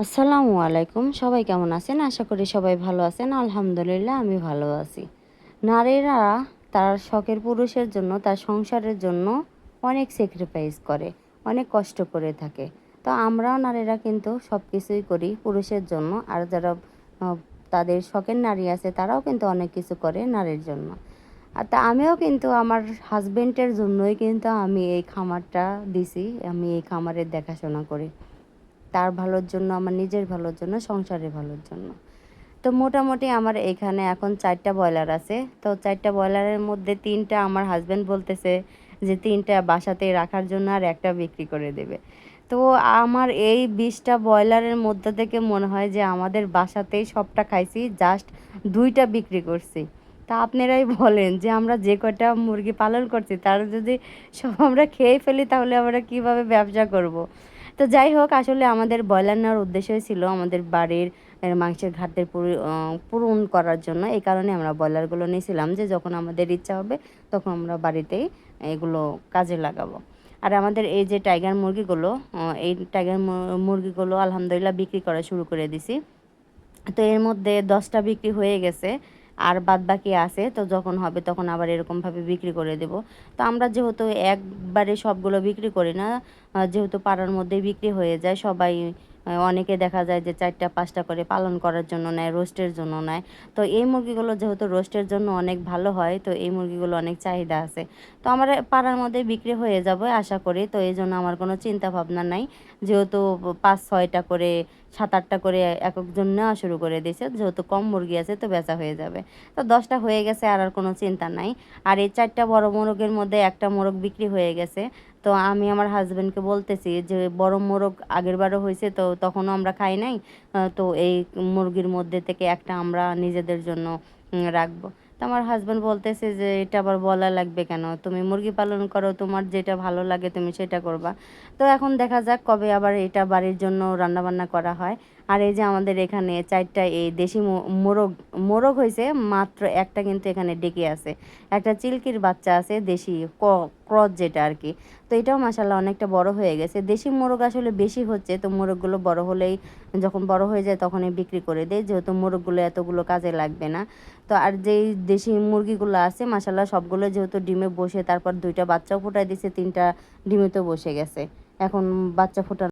আসসালামু আলাইকুম। সবাই কেমন আছেন? আশা করি সবাই ভালো আছেন। আলহামদুলিল্লাহ, আমি ভালো আছি। নারীরা তার শখের পুরুষের জন্য, তার সংসারের জন্য অনেক স্যাক্রিফাইস করে, অনেক কষ্ট করে থাকে। তো আমরাও নারীরা কিন্তু সব কিছুই করি পুরুষের জন্য। আর যারা তাদের শখের নারী আছে, তারাও কিন্তু অনেক কিছু করে নারীর জন্য। আর তা আমিও কিন্তু আমার হাজবেন্ডের জন্যই কিন্তু আমি এই খামারটা দিছি, আমি এই খামারের দেখাশোনা করি। তার ভালোর জন্য, আমার নিজের ভালোর জন্য, সংসারের ভালোর জন্য। তো মোটামুটি আমার এখানে এখন চারটা ব্রয়লার আছে। তো চারটা ব্রয়লারের মধ্যে তিনটা আমার হাজব্যান্ড বলতেছে যে তিনটা বাসাতে রাখার জন্য আর একটা বিক্রি করে দেবে। তো আমার এই বিশটা ব্রয়লারের মধ্যে থেকে মনে হয় যে আমাদের বাসাতেই সবটা খাইছি জাস্ট দুইটা বিক্রি করছি। তা আপনারাই বলেন যে আমরা যে কটা মুরগি পালন করছি, তার যদি সব আমরা খেয়ে ফেলি তাহলে আমরা কীভাবে ব্যবসা করব। তো যাই হোক, আসলে আমাদের ব্রয়লার নেওয়ার উদ্দেশ্যই ছিল আমাদের বাড়ির মাংসের ঘাটতির পূরণ করার জন্য। এই কারণে আমরা ব্রয়লারগুলো নিয়েছিলাম যে যখন আমাদের ইচ্ছা হবে তখন আমরা বাড়িতেই এগুলো কাজে লাগাবো। আর আমাদের এই যে টাইগার মুরগিগুলো এই টাইগার মুরগিগুলো আলহামদুলিল্লাহ বিক্রি করা শুরু করে দিছি। তো এর মধ্যে দশটা বিক্রি হয়ে গেছে। আর বাদ বাকি আছে, তো যখন হবে তখন আবার এরকমভাবে বিক্রি করে দেব। তো আমরা যেহেতু একবারে সবগুলো বিক্রি করি না যেহেতু পাড়ার মধ্যেই বিক্রি হয়ে যায়, সবাই অনেকে দেখা যায় যে চারটা, পাঁচটা করে পালন করার জন্য নেয়, রোস্টের জন্য নেয়। তো এই মুরগিগুলো যেহেতু রোস্টের জন্য অনেক ভালো হয়, তো এই মুরগিগুলো অনেক চাহিদা আছে। তো আমার পাড়ার মধ্যে বিক্রি হয়ে যাবে আশা করি, তো এই জন্য আমার কোনো চিন্তা ভাবনা নাই। যেহেতু পাঁচ, ছয়টা করে, সাত, আটটা করে এক একজন নেওয়া শুরু করে দিয়েছে, যেহেতু কম মুরগি আছে তো বেচা হয়ে যাবে। তো দশটা হয়ে গেছে আর আর কোনো চিন্তা নাই। আর এই চারটা বড় মোরগের মধ্যে একটা মোরগ বিক্রি হয়ে গেছে তো আমি আমার হাজব্যান্ডকে বলতেছি যে, বড় মোরগ আগের বারও হয়েছে তো তখনও আমরা খাই নাই তো এই মুরগির মধ্যে থেকে একটা আমরা নিজেদের জন্য রাখব। তো আমার হাজব্যান্ড বলতেছে যে, এটা আবার বলা লাগবে কেন? তুমি মুরগি পালন করো, তোমার যেটা ভালো লাগে তুমি সেটা করবা। তো এখন দেখা যাক কবে আবার এটা বাড়ির জন্য রান্নাবান্না করা হয়। আর এই যে আমাদের এখানে চারটা এই দেশি মোরগ মোরগ হয়েছে মাত্র একটা কিন্তু এখানে ডেকে আছে। একটা চিল্কির বাচ্চা আছে, দেশি ক্রস যেটা আর কি তো এটাও মাসাল্লাহ অনেকটা বড় হয়ে গেছে। দেশি মোরগ আসলে বেশি হচ্ছে, তো মোরগগুলো বড় হলেই যখন বড় হয়ে যায় তখনই বিক্রি করে দেয়, যেহেতু মোরগগুলো এতগুলো কাজে লাগবে না। তো আর যেই দেশি মুরগিগুলো আছে মাসাল্লাহ সবগুলো যেহেতু ডিমে বসে, তারপর দুইটা বাচ্চাও ফোটায় দিছে, তিনটা ডিমেতেও বসে গেছে। এখন বাচ্চা ফোটানো